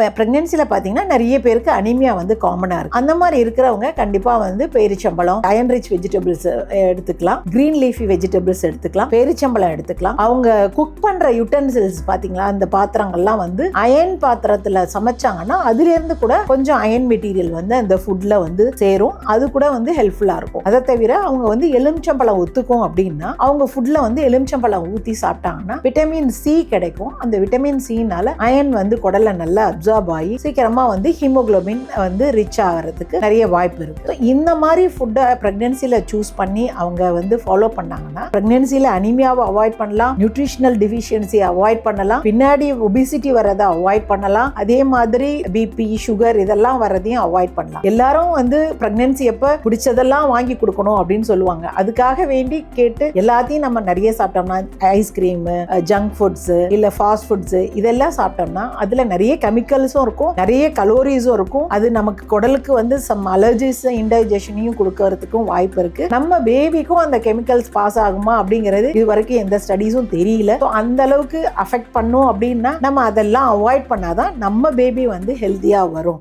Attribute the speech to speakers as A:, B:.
A: ப்ரெக்னென்சியில் பார்த்தீங்கன்னா நிறைய பேருக்கு அனிமியா வந்து காமனாக இருக்கும். அந்த மாதிரி இருக்கிறவங்க கண்டிப்பாக வந்து பேரிச்சம்பழம் அயன் ரிச் வெஜிடபிள்ஸ் எடுத்துக்கலாம். க்ரீன் லீஃபி வெஜிடபிள்ஸ் எடுத்துக்கலாம். பேரிச்சம்பழம் எடுத்துக்கலாம். அவங்க குக் பண்ணுற யுட்டன்சில்ஸ் பார்த்தீங்களா அந்த பாத்திரங்கள்லாம் வந்து அயன் பாத்திரத்தில் சமைச்சாங்கன்னா அதுலேருந்து கூட கொஞ்சம் அயன் மெட்டீரியல் வந்து அந்த ஃபுட்டில் வந்து சேரும். அது கூட வந்து ஹெல்ப்ஃபுல்லாக இருக்கும். அதை தவிர அவங்க வந்து எலுமிச்சம்பழம் ஒத்துக்கும் அப்படின்னா அவங்க ஃபுட்டில் வந்து எலுமிச்சம்பழம் ஊற்றி சாப்பிட்டாங்கன்னா விட்டமின் சி கிடைக்கும். அந்த விட்டமின் சினால அயன் வந்து குடலை நல்லா அப்சார்ப் ஆகி சீக்கிரமா வந்து ஹீமோக்ளோபின் வந்து ரிச் ஆகிறதுக்கு நிறைய வாய்ப்பு இருக்கு. இந்த மாதிரி ஃபுட்டை ப்ரெக்னென்சியில் சூஸ் பண்ணி அவங்க வந்து ஃபாலோ பண்ணாங்கன்னா ப்ரெக்னென்சியில் அனிமியாவை அவாய்ட் பண்ணலாம் நியூட்ரிஷனல் டிஃபிஷியன்சி அவாய்ட் பண்ணலாம் பின்னாடி ஒபிசிட்டி வரதை அவாய்ட் பண்ணலாம் அதே மாதிரி பிபி சுகர் இதெல்லாம் வரதையும் அவாய்ட் பண்ணலாம். எல்லாரும் வந்து ப்ரெக்னென்சி எப்போ பிடிச்சதெல்லாம் வாங்கி கொடுக்கணும் அப்படின்னு சொல்லுவாங்க. அதுக்காக வேண்டி கேட்டு எல்லாத்தையும் நம்ம நிறைய சாப்பிட்டோம்னா ஐஸ்கிரீமு ஜங்க் ஃபுட்ஸு இல்லை ஃபாஸ்ட் ஃபுட்ஸு இதெல்லாம் சாப்பிட்டோம்னா அதில் நிறைய கெமிக்கல் கெமிக்கல்ஸும் இருக்கும். நிறைய கலோரிஸும் இருக்கும். அது நமக்கு குடலுக்கு வந்து சம் அலர்ஜிஸ் இன்டைஜஷனையும் கொடுக்கறதுக்கும் வாய்ப்பு இருக்கு. நம்ம பேபிக்கும் அந்த கெமிக்கல்ஸ் பாஸ் ஆகுமா அப்படிங்கிறது இது வரைக்கும் எந்த ஸ்டடீஸும் தெரியல. அந்த அளவுக்கு அஃபெக்ட் பண்ணும் அப்படின்னா நம்ம அதெல்லாம் அவாய்ட் பண்ணாதான் நம்ம பேபி வந்து ஹெல்த்தியாக வரும்.